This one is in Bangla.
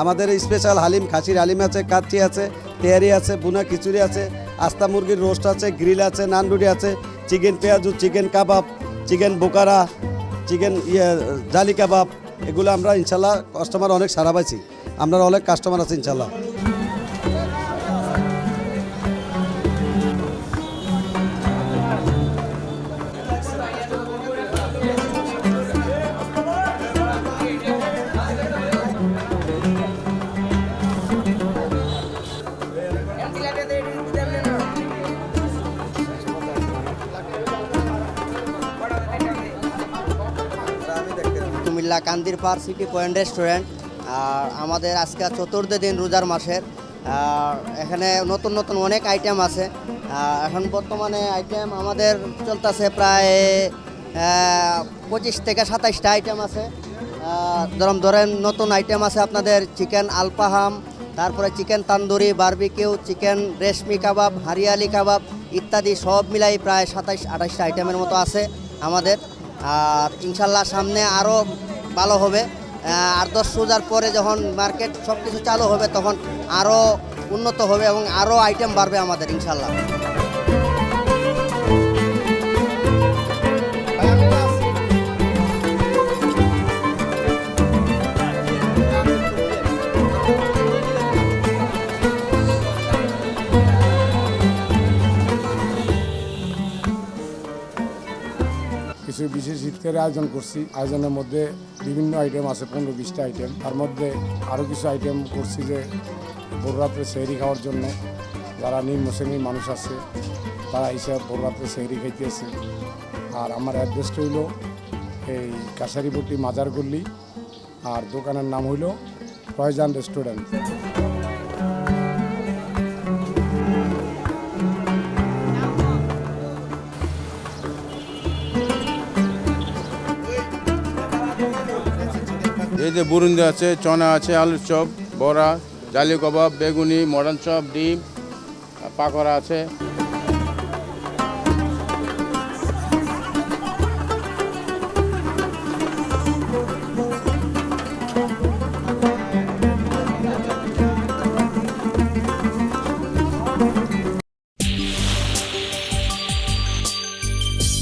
আমাদের স্পেশাল হালিম, খাসির হালিম আছে, কাচ্চি আছে তেয়ারি আছে বুনা খিচুড়ি আছে, আস্তা মুরগির রোস্ট আছে গ্রিল আছে নানরুটি আছে চিকেন পেঁয়াজু চিকেন কাবাব চিকেন বোকারা চিকেন ইয়ে জালি কাবাব, এগুলো আমরা ইনশাল্লাহ কাস্টমার অনেক সারা পাইছি। আমরা অনেক কাস্টমার আছে ইনশাল্লাহ। Kandirpar city point restaurant. আর আমাদের আজকে চতুর্থ দিন রোজার মাসের। আর এখানে নতুন নতুন অনেক আইটেম আছে। এখন বর্তমানে আইটেম আমাদের চলতেছে প্রায় পঁচিশ থেকে সাতাইশটা আইটেম আছে। ধরম ধরেন নতুন আইটেম আছে আপনাদের চিকেন আলপাহাম তারপরে chicken tandoori barbecue chicken reshmi kebab, hariyali kebab ইত্যাদি সব মিলাই প্রায় সাতাইশ, আঠাইশটা আইটেমের মতো আছে আমাদের। আর ইনশাল্লাহ সামনে আরও ভালো হবে। আর দশ রোজার পরে যখন মার্কেট সব কিছু চালু হবে তখন আরও উন্নত হবে এবং আরও আইটেম বাড়বে আমাদের, ইনশাল্লাহ। কিছু বিশেষ ইফতারের আয়োজন করছি। আয়োজনের মধ্যে বিভিন্ন আইটেম আছে, পনেরো বিশটা আইটেম তার মধ্যে আরও কিছু আইটেম করছি যে ভোর রাত্রে সেহরি খাওয়ার জন্য। যারা নিম্ন শ্রেণির মানুষ আছে, তারা হিসাব ভোর রাত্রে সেহরি খাইতেছে। আর আমার অ্যাড্রেসটা হইল এই কাছারিপট্টি মাজার গল্লি আর দোকানের নাম হইল ফয়জান রেস্টুরেন্ট এই যে বুরুন্দি আছে, চনা আছে, আলুর চপ, বড়া, জালি কবাব, বেগুনি মডার্ন চপ, ডিম, পাকোড়া আছে।